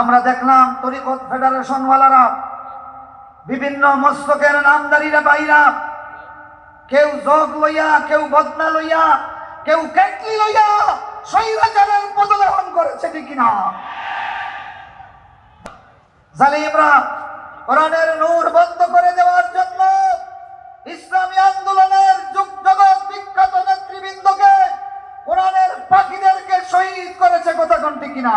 আমরা দেখলাম তরিকত ফেডারেশনওয়ালারা বিভিন্ন মস্তকের নামদারিরা বাইরা। কেউ যোগ লইয়া, কেউ বদনা লইয়া, কেউ কেটলি লইয়া স্বৈরাচারের পদগ্রহণ করেছে ঠিক না জালিমরা কোরআনের নূর বন্ধ করে দেওয়ার জন্য ইসলামী আন্দোলনের যুগ জগৎ বিখ্যাত নেতৃবৃন্দকে কোরআনের পাখিদেরকে শহীদ করেছে কথা কোনটি কিনা?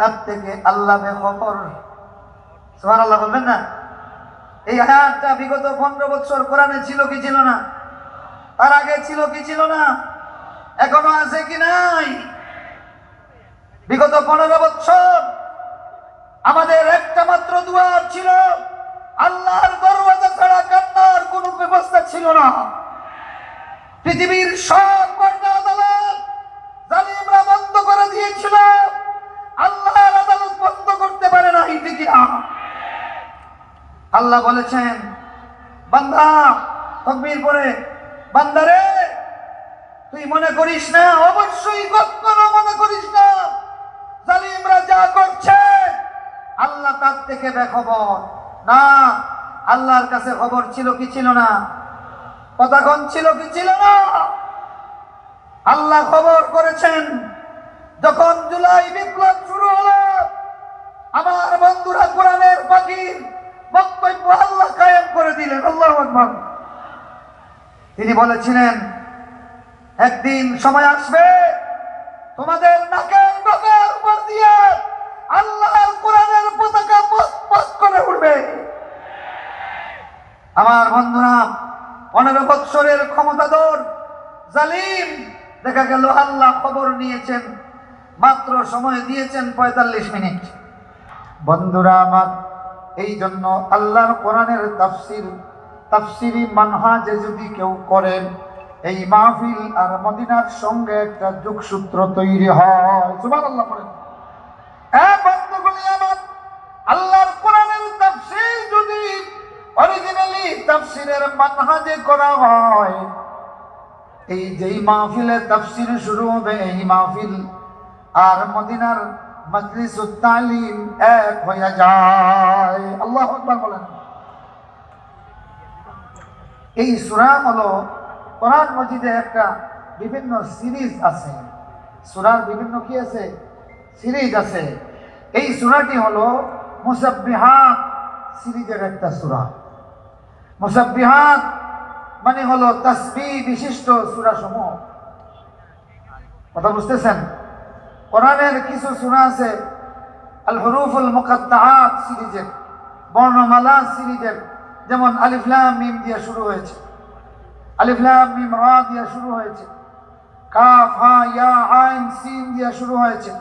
তার থেকে আল্লাহ বেখবর সোহান আল্লাহ বলবেন না? এই আয়াতটা বিগত পনেরো বছর কোরআনে ছিল কি ছিল না? তার আগে ছিল কি ছিল না? এখনও আছে কি নাই? বিগত পনেরো বছর আমাদের একটা মাত্র দুয়ার ছিল, আল্লাহর দরওয়াজা ছাড়া কান্নার কোনো ব্যবস্থা ছিল না। পৃথিবীর সব বর্ণা আদালত জালিমরা বন্ধ করে দিয়েছিল। আল্লাহর আদালত বন্ধ করতে পারে না আল্লাহ বলেছেন, বান্দা, তকবির পরে বান্দারে তুই মনে করিস না? অবশ্যই কখনো মনে করিস না। জালিমরা যা করছে, আল্লাহ তার থেকে বেখবর। না, আল্লাহর কাছে খবর ছিল কি ছিল না? কতক্ষণ ছিল কি ছিল না? আল্লাহ খবর করেছেন যখন জুলাই বিপ্লব শুরু হলো, আমার বন্ধুরা কোরআনের পাখির বক্তব্য আল্লাহ কায়েম করে দিলেন, আল্লাহ তিনি বলেছিলেন, একদিন সময় আসবে, তোমাদের নাকের ডগার উপর দিয়ে আল্লাহর কোরআনের পতাকা পথ করে উঠবে আমার বন্ধুরা, পনেরো বৎসরের ক্ষমতাধর জালিম দেখা গেল আল্লাহ খবর নিয়েছেন। মাত্র সময় দিয়েছেন পঁয়তাল্লিশ মিনিট। বন্ধুরা আমার, এই জন্য আল্লাহর কোরআনের তাফসির, তাফসিরি মানহাজে যদি কেউ করেন, এই মাহফিল আর মদিনার সঙ্গে একটা যোগসূত্র তৈরি হয়। সুবহানাল্লাহ বলেন হ্যাঁ আল্লাহর কোরআনের যদি অরিজিনালি করা হয়, এই যেই মাহফিলে তাফসীর শুরু হবে, এই মাহফিল আর মদিনার মজলিস তালিম এক হয়ে যায়। আল্লাহ বলেন। এই সূরা হলো কোরআন মজিদে একটা বিভিন্ন সিরিজ আছে। সুরার বিভিন্ন কি আছে? সিরিজ আছে। এই সূরাটি হলো মুসাব্বিহাত সিরিজের একটা সূরা। মুসাব্বিহাত মানে হলো তাসবিহ বিশিষ্ট সূরা সমূহ কথা বুঝতেছেন? কোরআনের কিছু সূরা আছে আল হরুফুল মুকাত্তাআত সিরিজের বর্ণমালা সিরিজের, যেমন আলিফ লাম মিম দিয়ে শুরু হয়েছে। আলিফ লাম মিম রা দিয়ে শুরু হয়েছে। কাফ, হা, ইয়া, আইন সিন দিয়ে শুরু হয়েছে।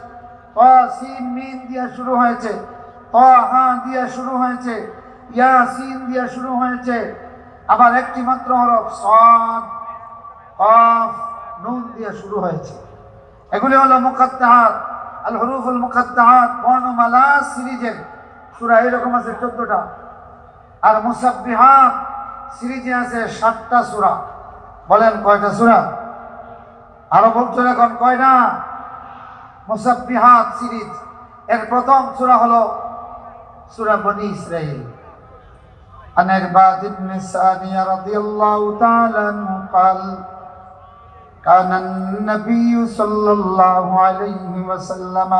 ত সিন মিম দিয়ে শুরু হয়েছে। ত, হা দিয়ে শুরু হয়েছে। ইয়া সিন দিয়ে শুরু হয়েছে। আবার একটি মাত্র হরফ, সাদ, কফ, নুন দিয়ে শুরু হয়েছে। এগুলি হলো মুকাত্তাহাত আল হরুফুল মুকাত্তাহাত বর্ণমালা সিরিজের সূরা এরকম আছে চোদ্দটা আর মুসাব্বিহাত সিরিজে আছে সাতটা সূরা বলেন কয়টা সূরা আরো বলছেন এখন কয়টা মুসাব্বিহাত সিরিজ এর প্রথম সূরা হলো সূরা বনি ইসরাইল عن عباد بن سانية رضي الله تعالى عنه قال كان النبي صلى الله عليه وسلم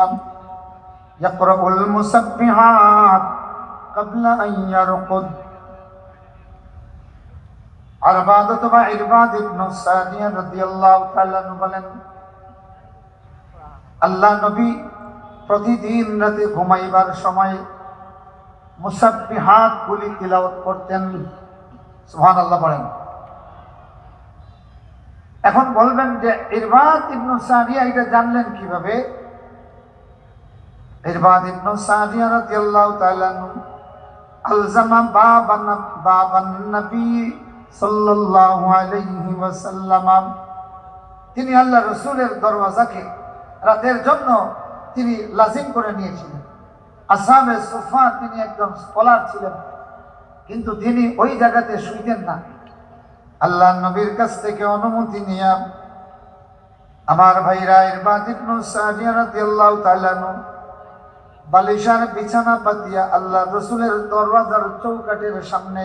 يقرأ المسبحات قبل أن يرقد عربادة وعرباد بن سانية رضي الله تعالى عنه বলেন আল্লাহ নবী প্রতিদিন রাতে ঘুমাইবার সময় মুসাব্বিহাত গুলি তিলাওয়াত করতেন সুবহানাল্লাহ বলেন এখন বলবেন যে ইরবাদ ইবনু সারিয়া এটা জানলেন কীভাবে? ইরবাদ ইবনু সাদিয়া রাদিয়াল্লাহু তাআলা আলজামা বাবান বাবান নবী সাল্লাল্লাহু আলাইহি ওয়াসাল্লাম। তিনি আল্লাহ রসুলের দরওয়াজাকে রাতের জন্য তিনি লাজিম করে নিয়েছিলেন। আসামে সুফা তিনি একজন স্কলার ছিলেন, কিন্তু তিনি ওই জায়গাতে শুইতেন না। আল্লাহ নবীর কাছ থেকে অনুমতি নিয়ে আমার ভাইরা ইরবাদ ইবনু সাদিয়া রাদিয়াল্লাহু তাআলা আনহু বালিশার বিছানা পাতিয়া আল্লাহ রসুলের দরওয়াজার চৌকাটের সামনে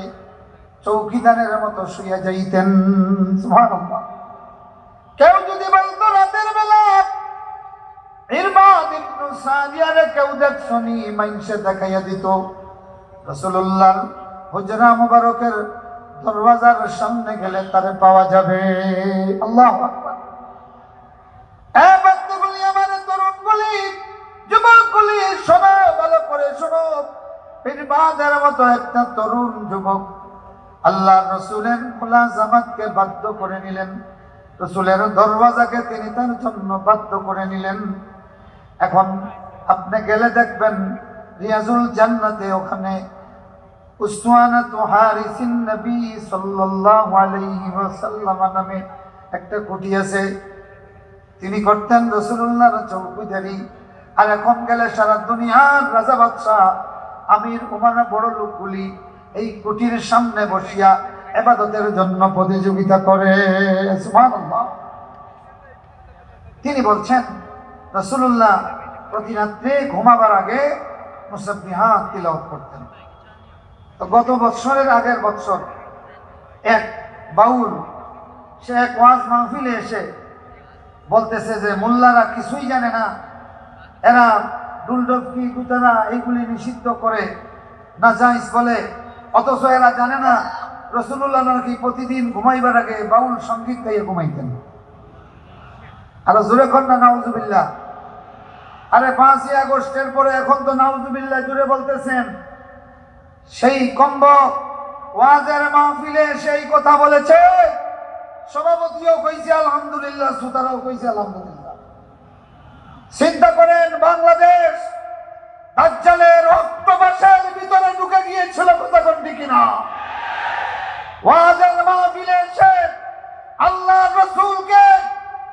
চৌকিদারের মতো শুয়ে যাইতেন। কেউ যদি বলতো রাতের বেলা, ইরবাদ ইবনু সাদিয়ারে কেউ দেখছনি মাইনসে দেখাইয়া দিত। রাসূলুল্লাহর হুজরা মুবারকের দরওয়াজার সামনে গেলে তারে পাওয়া যাবে। আল্লাহু আমার ভালো করে শোনো। একটা তরুণ যুবক আল্লাহ খোলা বাধ্য করে নিলেন। রসুলের দরওয়াজাকে তিনি তার জন্য বাধ্য করে নিলেন। এখন আপনি গেলে দেখবেন, রিয়াজুল জান্নাতে ওখানে উসমানাত হারিসিন নবী নামে একটা কুটি আছে। তিনি করতেন রসুল্লাহর চৌকিদারি। আর এখন গেলে সারা দুনিয়ার রাজা বাদশাহ, আমির উমানা বড় লোকগুলি এই কুটির সামনে বসিয়া এবাদতের জন্য প্রতিযোগিতা করে। তিনি বলছেন রসুল্লাহ প্রতি রাত্রে ঘুমাবার আগে মুসাব্বিহাত তিলাওয়াত করতেন। গত বৎসরের আগের বৎসর, এক বাউল, সে এক ওয়াজ মাহফিলে এসে বলতেছে যে, মোল্লারা কিছুই জানে না। এরা দুলডকি গুতারা এইগুলি নিষিদ্ধ করে না যাইস বলে। অথচ এরা জানে না রসুল্লাহ নাকি প্রতিদিন ঘুমাইবার আগে বাউল সংগীত গাইয়ে ঘুমাইতেন। আরও জোরে না, নাউজুবিল্লাহ। আরে পাঁচই আগস্টের পরে এখন তো নাউজুবিল্লাহ জুড়ে বলতেছেন সেই কম্ব ওয়াজের মাহফিলে সেই কথা বলেছে। সভাপতিও কইছে, আলহামদুলিল্লাহ সুতারাও কইছে, আলহামদুলিল্লাহ। চিন্তা করেন, বাংলাদেশ দাজ্জালের অক্টোপাসের ভিতরে ঢুকে গিয়েছিল কোথাকন কিনা? ওয়াজের মাহফিলে এসে আল্লাহ রসুলকে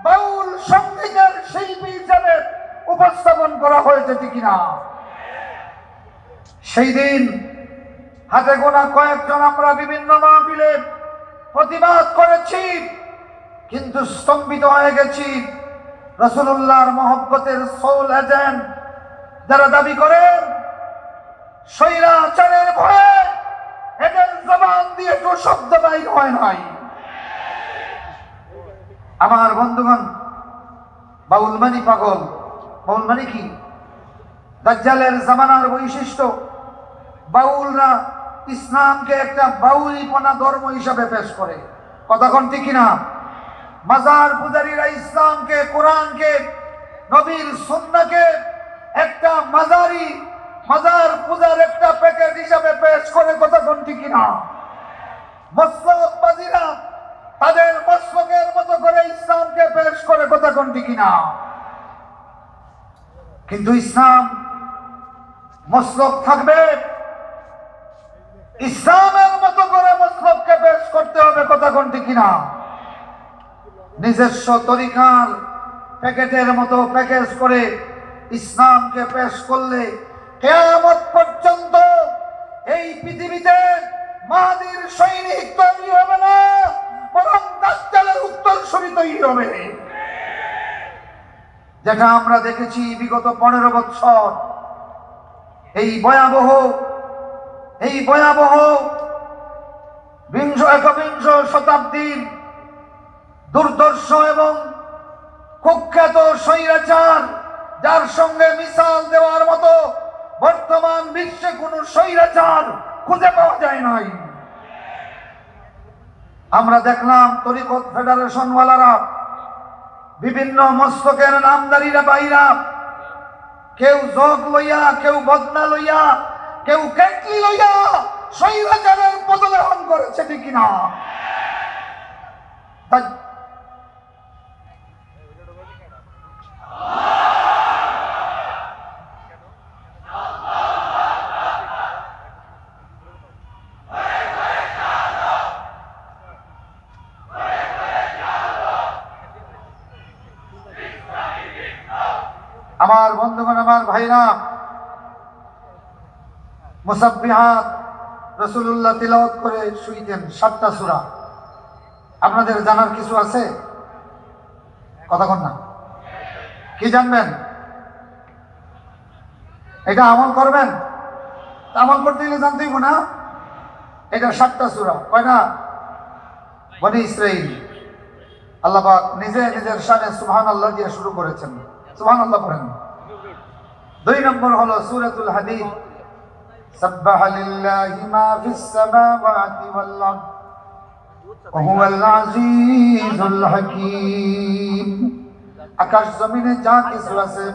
বাউল সঙ্গীতের শিল্পী হিসাবে উপস্থাপন করা হয়েছে কিনা? সেই দিন হাতে গোনা কয়েকজন আমরা বিভিন্ন মাহফিলে প্রতিবাদ করেছি, কিন্তু স্তম্ভিত হয়ে গেছি। রসুল্লাহর মহব্বতের সোল এজেন্ট যারা দাবি করেন, স্বৈরাচারের ভয়ে এদের জবান দিয়ে তো শব্দ বাইর হয় নাই। আমার বন্ধুগণ বাউল মানি পাগল বাউল মানি কি? দাজ্জালের জামানার বৈশিষ্ট্য, বাউলরা ইসলামকে একটা বাউরিপনা ধর্ম হিসাবে পেশ করে। কতক্ষণ ঠিক না মাজার পূজারীরা ইসলামকে, কোরআনকে, নবীর সুন্নাকে একটা মাজারি, মাজার পূজার একটা প্যাকেট হিসাবে পেশ করে কতক্ষণ ঠিক না মসলকবাদীরা তাদের মসলকের মতো করে ইসলামকে পেশ করে কতক্ষণ ঠিক না কিন্তু ইসলাম মসলক থাকবে ইসলামের মতো করে মসলককে পেশ করতে হবে, কথা কোনটি কিনা? নিজস্ব তরিকার প্যাকেটের মতো প্যাকেজ করে ইসলামকে পেশ করলে কেয়ামত পর্যন্ত এই পৃথিবীতে মাদির সৈনিক তৈরি হবে না, বরং দাজ্জালের উত্তরসূরি তৈরি হবে। যেটা আমরা দেখেছি বিগত পনেরো বৎসর এই ভয়াবহ এই ভয়াবহ বিংশ একবিংশ শতাব্দীর দুর্দর্শ এবং কুখ্যাত স্বৈরাচার, যার সঙ্গে মিসাল দেওয়ার মতো বর্তমান বিশ্বে কোনো স্বৈরাচার খুঁজে পাওয়া যায় নাই। আমরা দেখলাম তরিকত ফেডারেশনওয়ালারা, বিভিন্ন মস্তকের নামদারিরা বাইরা, কেউ জগ লইয়া, কেউ বদনা লইয়া কেউ কেটলি লইয়া স্বৈরাচারের পদগ্রহণ করেছে ঠিক না আমার বন্ধুগণ আমার ভাইরা মুসাব্বিহাত রসুল্লাহ তিলাওয়াত করে শুইতেন সাতটা সুরা। আপনাদের জানার কিছু আছে? কথা কন না। কি জানবেন? এটা আমল করবেন? আমল করতে গেলে জানতেই না। এটা সাতটা সূরা কয়টা বনি ইসরাইল। আল্লাহ পাক নিজে নিজের শানে সুহান আল্লাহ দিয়ে শুরু করেছেন। সুহান আল্লাহ করেন দুই নম্বর হলো সূরাতুল হাদিদ। سبح لله ما في السماوات والأرض وهو العزيز الحكيم আকাশ জমিনে যা কিছু আছে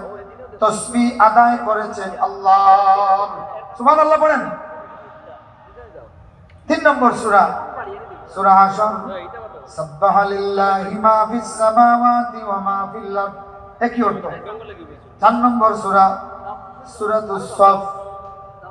তসবি আদায় করেছে আল্লাহ সুবহান আল্লাহ পড়েন তিন নম্বর সূরা সূরা হাশর সাব্বাহ লিল্লাহি মা ফিস সামাওয়াতি ওয়া মা ফিল আরদ একই অর্থ চার নম্বর সূরা সূরাতুস সাফ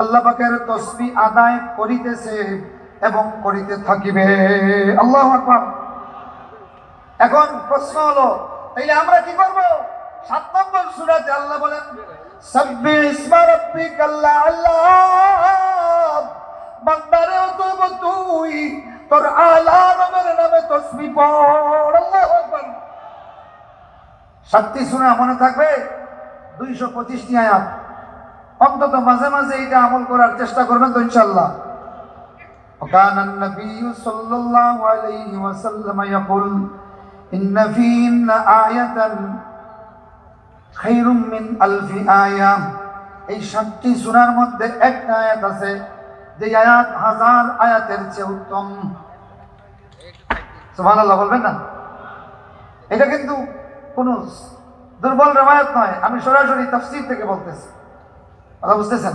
আল্লাহ তসবি আদায় করিতেছে এবং করিতে থাকিবে। আল্লাহ এখন প্রশ্ন হলো, তাইলে আমরা কি করব? সাত নম্বর সূরাতে আল্লাহ বলেন বান্দারে নামের নামে সাতটি সূরা মনে থাকবে? দুইশো পঁচিশটি আয়াত। অন্তত মাঝে মাঝে এটা আমল করার চেষ্টা করবেন তো ইনশাল্লাহ وكان النبي صلى الله عليه وسلم يقول إن فيهن آية خير من ألف آية এই সাতটি সুরার মধ্যে একটা আয়াত আছে যে আয়াত হাজার আয়াতের চেয়ে উত্তম সুবহানাল্লাহ বলবেন না এটা কিন্তু কোনো দুর্বল রেওয়ায়ত নয় আমি সরাসরি তাফসীর থেকে বলতেছি কথা বুঝতেছেন?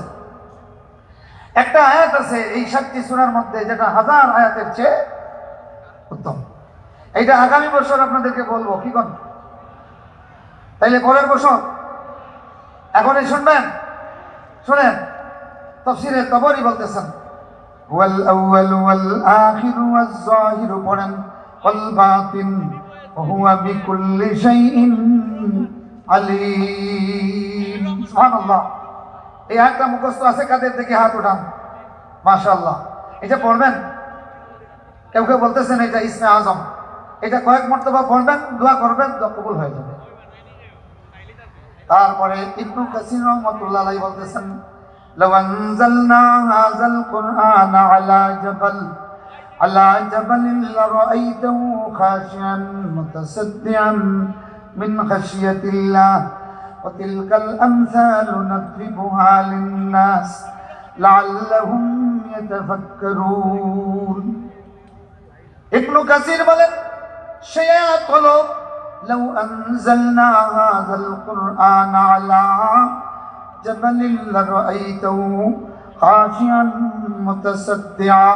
একটা আয়াত আছে, এই সাতটি সুরার মধ্যে যেটা হাজার আয়াতের চেয়ে উত্তম। এইটা আগামী বছর আপনাদেরকে বলব, কি কোন? তাইলে পরের বছর। এখনই শুনবেন? শুনেন। তফসিরে তবরই বলতেছেন, ওয়াল এই আয়াতটা মুখস্থ আছে কাদের থেকে হাত উঠান মাশাআল্লাহ এটা পড়বেন কেউ কেউ বলতেছেন এটা ইসমে আজম এটা কয়েক মর্তবা পড়বেন দোয়া করবেন দোয়া কবুল হয়ে যাবে তারপরে ইবনু কাসির রহমাতুল্লাহ আলাইহি বলতেছেন لو أنزلنا هذا القرآن على جبل على جبل لرأيته خاشعا متصدعا من خشية الله وتلك الأمثال نضربها للناس لعلهم يتفكرون ابن كثير বলেন সে আয়াত হলো لو أنزلنا هذا القرآن على جبل لرأيته خاشعا متصدعا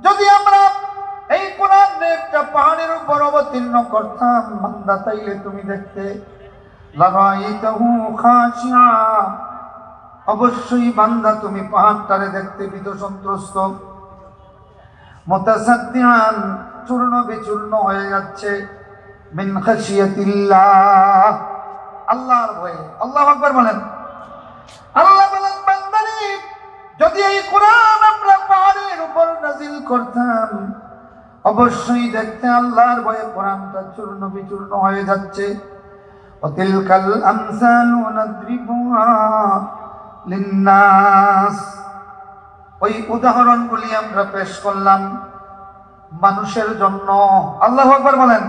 যদি আমরা এই কোরআন একটা পাহাড়ের উপর অবতীর্ণ করতাম বান্দা তাইলে তুমি দেখতে লাগাইতাহু খাশিয়া অবশ্যই বান্দা, তুমি পাহাড়টারে দেখতে বিদ সন্ত্রস্ত মুতাসাদ্দিয়ান চূর্ণ বিচূর্ণ হয়ে যাচ্ছে। মিন খাশিয়াতিল্লাহ। আল্লাহর ভয়ে। আল্লাহ আকবার বলেন। আল্লাহ বলেন, বান্দারে, যদি এই কোরআন আমরা পাহাড়ের উপর নাজিল করতাম, অবশ্যই দেখতে আল্লাহর ভয়ে কোরআনটা চূর্ণ বিচূর্ণ হয়ে যাচ্ছে। وتلك الأمثال نضربها للناس ওই উদাহরণগুলি আমরা পেশ করলাম মানুষের জন্য আল্লাহ আকবার বলেন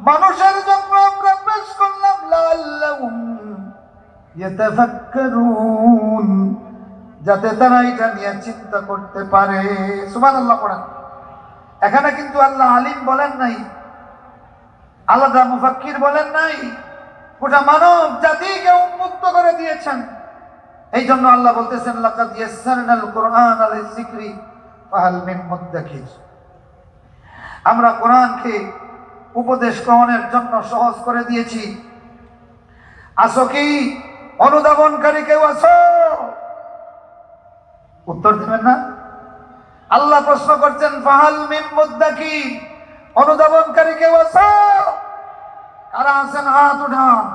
মানুষের জন্য আমরা পেশ করলাম লাল্লাহুম ইয়াতাফাক্কারুন যাতে তারা এটা নিয়ে চিন্তা করতে পারে সুবহানাল্লাহ পড়েন এখানে কিন্তু আল্লাহ আলিম বলেন নাই আলাদা মুফাক্কির বলেন নাই, গোটা মানব জাতিকে উন্মুক্ত করে দিয়েছেন। এই জন্য আল্লাহ বলতেছেন, লাকাদ ইয়াসসারনাল কুরআন আলিজ যিকরি ফাহাল মিন মুদ্দাকির আমরা কোরআনকে উপদেশ গ্রহণের জন্য সহজ করে দিয়েছি। আসো কি? অনুধাবনকারী কেউ আসো উত্তর দেবেন না? আল্লাহ প্রশ্ন করছেন, ফাহাল মিন মুদ্দাকি অনুধাবনকারী কেউ আসো কারা আছেন? হাত উঠান।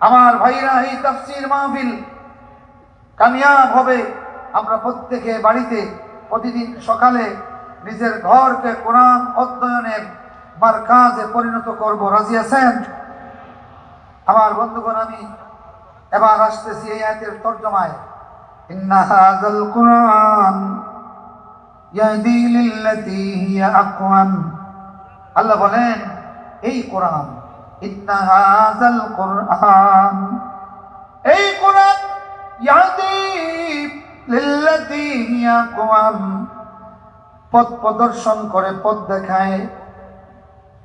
আমার ভাইরা এই তাফসির মাহফিল কামিয়াব হবে। আমরা প্রত্যেকে বাড়িতে প্রতিদিন সকালে নিজের ঘরকে কোরআন অধ্যয়নের মার্কাজে পরিণত করব। রাজি আছেন? আমার বন্ধুগণ, আমি এবার আসতেছি এই আয়াতের তর্জমায়। ইন্না হাযাল কুরআন ইয়াহদি আল্লাহ বলেন, এই কোরআন এই পথ প্রদর্শন করে, পথ দেখায়,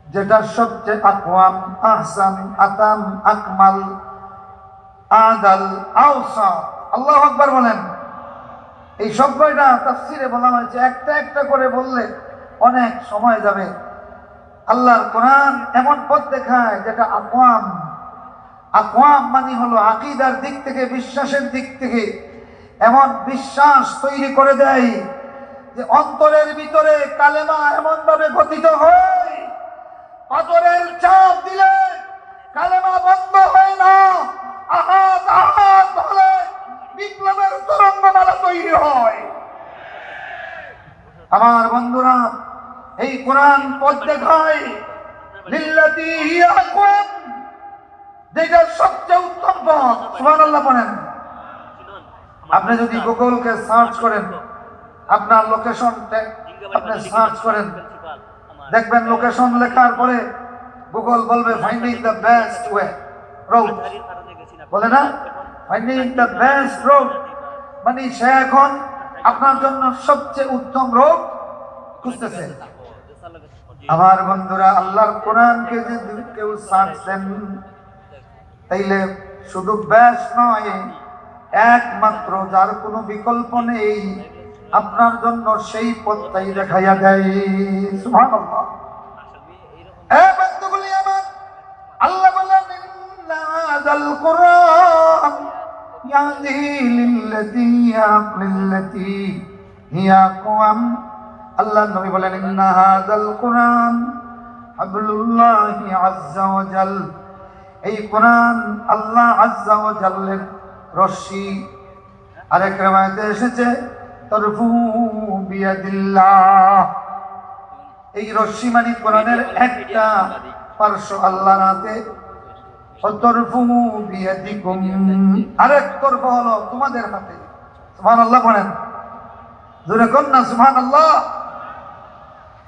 যেটা সবচেয়ে আকওয়াম, আহসান, আতাম, আকমাল, আদাল আওসা আল্লাহ আকবার বলেন। এই সবকয়টা তাফসিরে বলা হয়েছে, একটা একটা করে বললে অনেক সময় যাবে। আল্লাহর কোরআন এমন পথ দেখায় যেটা আকওয়াম আকওয়াম মানে হলো আকিদার দিক থেকে, বিশ্বাসের দিক থেকে এমন বিশ্বাস তৈরি করে দেয় যে অন্তরের ভিতরে কালেমা এমন ভাবে গঠিত হয়, পাথরের চাপ দিলে কালেমা বন্ধ হয় না, আহাত আহাত হলে বিপ্লবের তরঙ্গমালা তৈরি হয়। আমার বন্ধুরা এই কোরআন পথ দেখায় যেটা সবচেয়ে উত্তম পথ। সুবহানাল্লাহ আপনি যদি গুগলকে সার্চ করেন, আপনার লোকেশন আপনি সার্চ করেন, দেখবেন লোকেশন লেখার পরে গুগল বলবে finding the best way road বলে না? ফাইন্ডিং দ্য বেস্ট রোড মানে সে এখন আপনার জন্য সবচেয়ে উত্তম রোগ খুঁজতেছে। আমার বন্ধুরা, আল্লাহর কোরআনকে যদি কেউ দেন, তাইলে শুধু ব্যাস নয়, একমাত্র যার কোনো বিকল্প নেই, আপনার জন্য সেই পথটাই দেখাইয়া দেয়। আল্লাহ বলেন কুরআন ইয়াহদি লিল্লাতী লিল্লাতী হিয়া আকওয়াম আল্লাহ নবী বলেন, ইন্না হাযাল হাবলুল্লাহি ওয়া জাল। এই কোরআন আল্লাহ আযজা ওয়া জাল্লের রশ্মি। আরেক রেওয়ায়েতে এসেছে, তরফু বিয়াদিল্লাহ। এই রশ্মি মানে কোরআনের একটা পার্শ্ব আল্লাহ রাতে তরফু বিয়াদিকুম। আরেক তরফ হলো তোমাদের হাতে। সুবহানাল্লাহ বলেন, জোরে কোন না সুবহানাল্লাহ।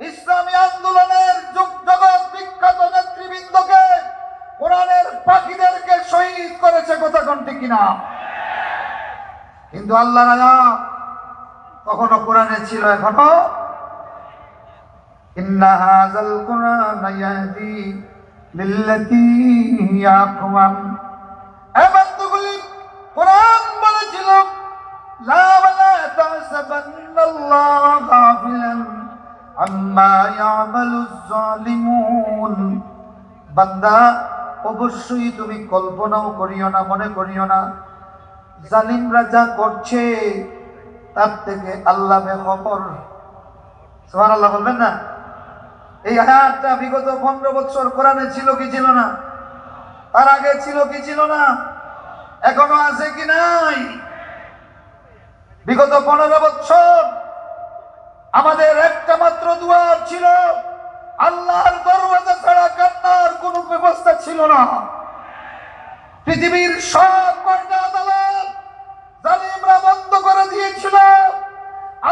ইসলামী আন্দোলনের যুগ জগৎ বিখ্যাত নেতৃবৃন্দকে কোরআনের পাখিদেরকে শহীদ করেছে কতক্ষণ ঠিক কিনা? কিন্তু আল্লাহ রাজা কখনো কোরআনে ছিল এখনও? ইন্না কুরআন বলেছিল আম্মা জালিমুন বান্দা, অবশ্যই তুমি কল্পনাও করিও না, মনে করিও না। জালিমরা যা করছে, তার থেকে আল্লাহ বেখবর। সোহান আল্লাহ বলবেন না? এই আয়াতটা বিগত পনেরো বছর কোরআনে ছিল কি ছিল না? তার আগে ছিল কি ছিল না? এখনও আছে কি নাই? বিগত পনেরো বছর আমাদের একটা মাত্র দুয়ার ছিল। আল্লাহর দরওয়াজা ছাড়া কান্নার কোনো ব্যবস্থা ছিল না। পৃথিবীর সব কয়টা আদালত জালিমরা বন্ধ করে দিয়েছিল।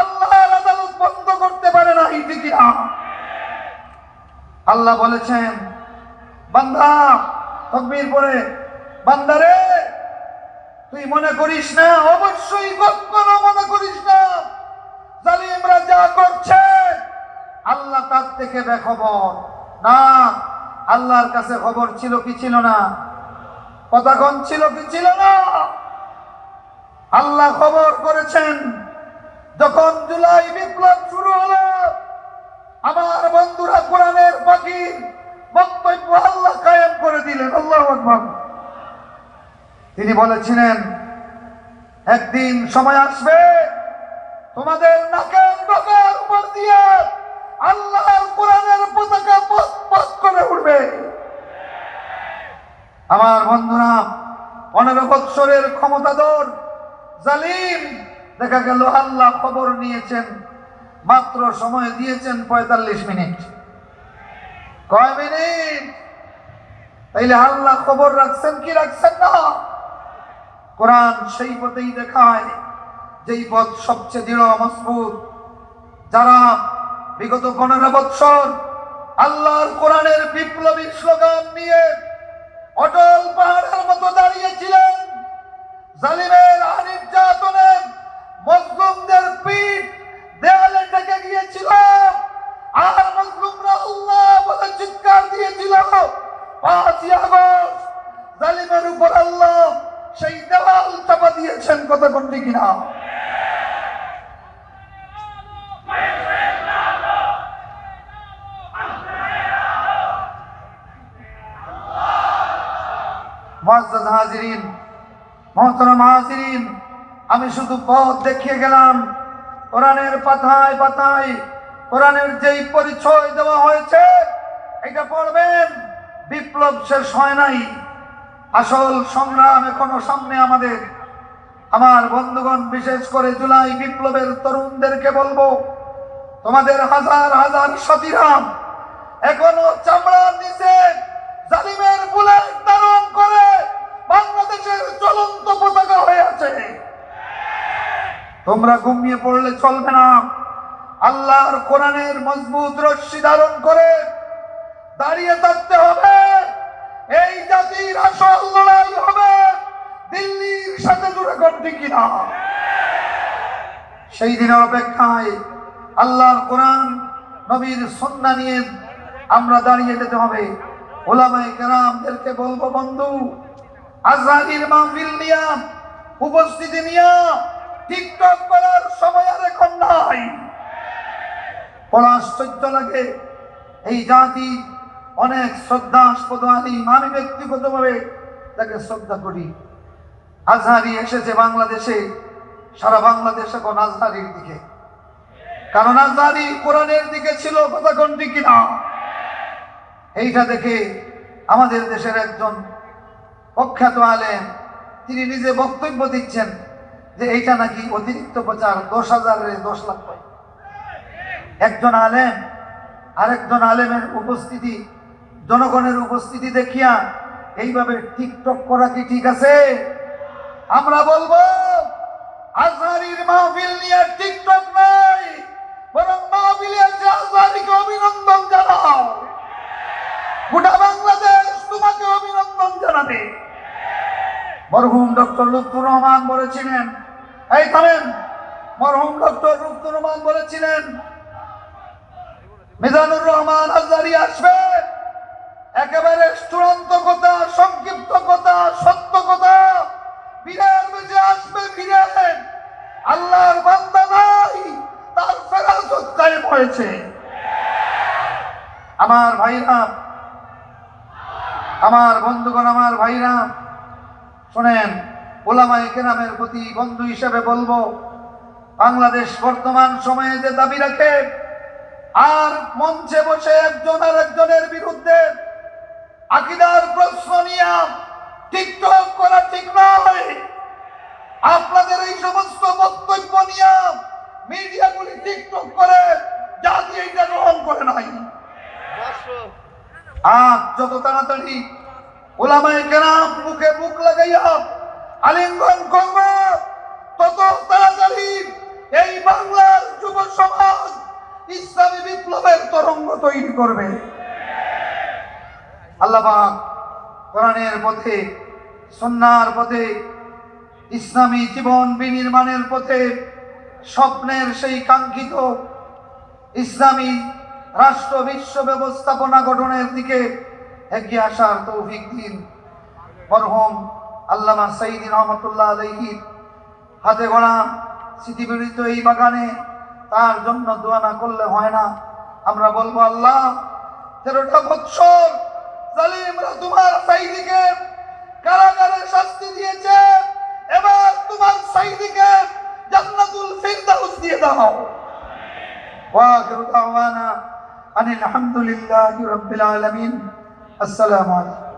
আল্লাহর আদালত বন্ধ করতে পারে না ঠিক না? আল্লাহ বলেছেন, বান্দা, তকবীর পরে বান্দারে তুই মনে করিস না? অবশ্যই কখনো মনে করিস না। জালিমরা যা করছে, আল্লাহ তার থেকে বেখবর। না, আল্লাহর কাছে খবর ছিল কি ছিল না? কথাক্ষণ ছিল কি ছিল না? আল্লাহ খবর করেছেন, যখন জুলাই বিপ্লব শুরু হলো, আমার বন্ধুরা কোরআনের পাখির বক্তব্য আল্লাহ কায়েম করে দিলেন, আল্লাহ তিনি বলেছিলেন, একদিন সময় আসবে তোমাদের নাকের ডকার উপর দিয়ে আল্লাহর কোরআনের পতাকা পথ করে উঠবে। আমার বন্ধুরা, পনেরো বৎসরের ক্ষমতাধর জালিম দেখা গেল আল্লাহ খবর নিয়েছেন, মাত্র সময় দিয়েছেন পঁয়তাল্লিশ মিনিট। কয় মিনিট? তাইলে আল্লাহ খবর রাখছেন কি রাখছেন না? কোরআন সেই পথেই দেখায়। যেই পথ সবচেয়ে দৃঢ় মজবুত, যারা বিগত পনেরো বৎসর আল্লাহর কোরআনের বিপ্লবী স্লোগান নিয়ে অটল পাহাড়ের মতো দাঁড়িয়েছিলেন, জালিমের নির্যাতনে মজলুমদের পিঠ দেয়ালে ঢেকে গিয়েছিল আর মজলুমরা আল্লাহ বলে চিৎকার দিয়েছিল, পাঁচই আগস্ট, জালিমের উপর আল্লাহ সেই দেওয়াল চাপা দিয়েছেন কত কোনটি কিনা। মহাজাদ হাজিরিন, মহতরম হাজিরিন, আমি শুধু পথ দেখিয়ে গেলাম। কোরআনের পাতায় পাতায়, কোরআনের যেই পরিচয় দেওয়া হয়েছে, এটা পড়বেন। বিপ্লব শেষ হয় নাই। আসল সংগ্রাম এখনও সামনে আমাদের। আমার বন্ধুগণ, বিশেষ করে জুলাই বিপ্লবের তরুণদেরকে বলব, তোমাদের হাজার হাজার সতীরাম এখনও চামড়ার নিচে জালিমের বুলেট ধারণ করে। বাংলাদেশের চলন্ত পতাকা হয়ে আছে। তোমরা ঘুমিয়ে পড়লে চলবে না। আল্লাহর কোরআনের মজবুত রশ্মি ধারণ করে দাঁড়িয়ে থাকতে হবে। এই জাতির আসল লড়াই হবে দিল্লির সাথে জুড়ে করতে কিনা। সেই দিনের অপেক্ষায় আল্লাহর কোরআন, নবীর সন্না নিয়ে আমরা দাঁড়িয়ে যেতে হবে। ওলামাই কেরামদেরকে বলব, বন্ধু আজহারির মাহফিল নিয়া উপস্থিতি নিয়া টিকটক করার সময় আর এখন নাই। বড় আশ্চর্য লাগে, এই জাতি অনেক শ্রদ্ধাস্পদ আলিম, আমি ব্যক্তিগতভাবে তাকে শ্রদ্ধা করি। আজহারি এসেছে বাংলাদেশে, সারা বাংলাদেশ এখন আজহারির দিকে। কারণ আজহারি কোরআনের দিকে ছিল কথা কোনটি কিনা? এইটা দেখে আমাদের দেশের একজন প্রখ্যাত আলেম, তিনি নিজে বক্তব্য দিচ্ছেন যে এইটা নাকি অতিরিক্ত প্রচার, দশ হাজারের দশ লাখ পায় একজন আলেম, আরেকজন আলেমের উপস্থিতি, জনগণের উপস্থিতি দেখিয়া এইভাবে টিকটক করা কি ঠিক আছে? আমরা বলব, আজহারির মাহফিল নিয়ে টিকটক নাই, বরং মাহফিলে আছে আজহারিকে অভিনন্দন জানাও। গোটা বাংলাদেশ তোমাকে অভিনন্দন জানাবে মরহুম ডক্টর লুৎফুর রহমান বলেছিলেন, এই থামেন, মরহুম ডক্টর লুৎফুর রহমান বলেছিলেন, মিজানুর রহমান আজারি আসবে। একেবারে চূড়ান্ত কথা, সংক্ষিপ্ত কথা, সত্য কথা বীরের বেজে আসবে বীরের আল্লাহর বান্দা নাই, তার কায়েম হয়েছে আমার ভাইরা আমার বন্ধুগণ, আমার ভাইরা, শোনেন ওলামাই কেরামের প্রতি বন্ধু হিসেবে বলব, বাংলাদেশ বর্তমান সময়ে যে দাবি রাখে, আর মঞ্চে বসে একজন আর একজনের বিরুদ্ধে আকিদার প্রশ্ন নিয়ে টিকটক করা ঠিক নয়। আপনাদের এই সমস্ত বক্তব্য নিয়ে মিডিয়াগুলি টিকটক করে জাতি এইটা গ্রহণ করে নাই। আজ যত তাড়াতাড়ি ওলামায়ে কেরাম মুখে মুখ লাগাইয়া আলিঙ্গন করব, তত তাড়াতাড়ি এই বাংলার যুব সমাজ ইসলামী বিপ্লবের তরঙ্গ তৈরি করবে। আল্লাহ পাক কোরআনের পথে সন্ন্যার পথে, ইসলামী জীবন বিনির্মাণের পথে স্বপ্নের সেই কাঙ্ক্ষিত ইসলামী রাষ্ট্র বিশ্ব ব্যবস্থাপনা গঠনের দিকে এগিয়ে আসার তৌফিক দিন। মরহম আল্লামা সঈদিন রহমতুল্লাহ আলহির হাতে গড়া স্মৃতিপীড়িত এই বাগানে তার জন্য দোয়া না করলে হয় না। আমরা বলব, আল্লাহ, তেরোটা বৎসর জালিমরা তোমার সাইদিকে কারাগারে শাস্তি দিয়েছে। এবার তোমার সাইদিকে জান্নাতুল ফিরদাউস দিয়ে দাও। ওয়া আখিরু দাওয়ানা ان الحمد لله رب العالمين. السلام عليكم.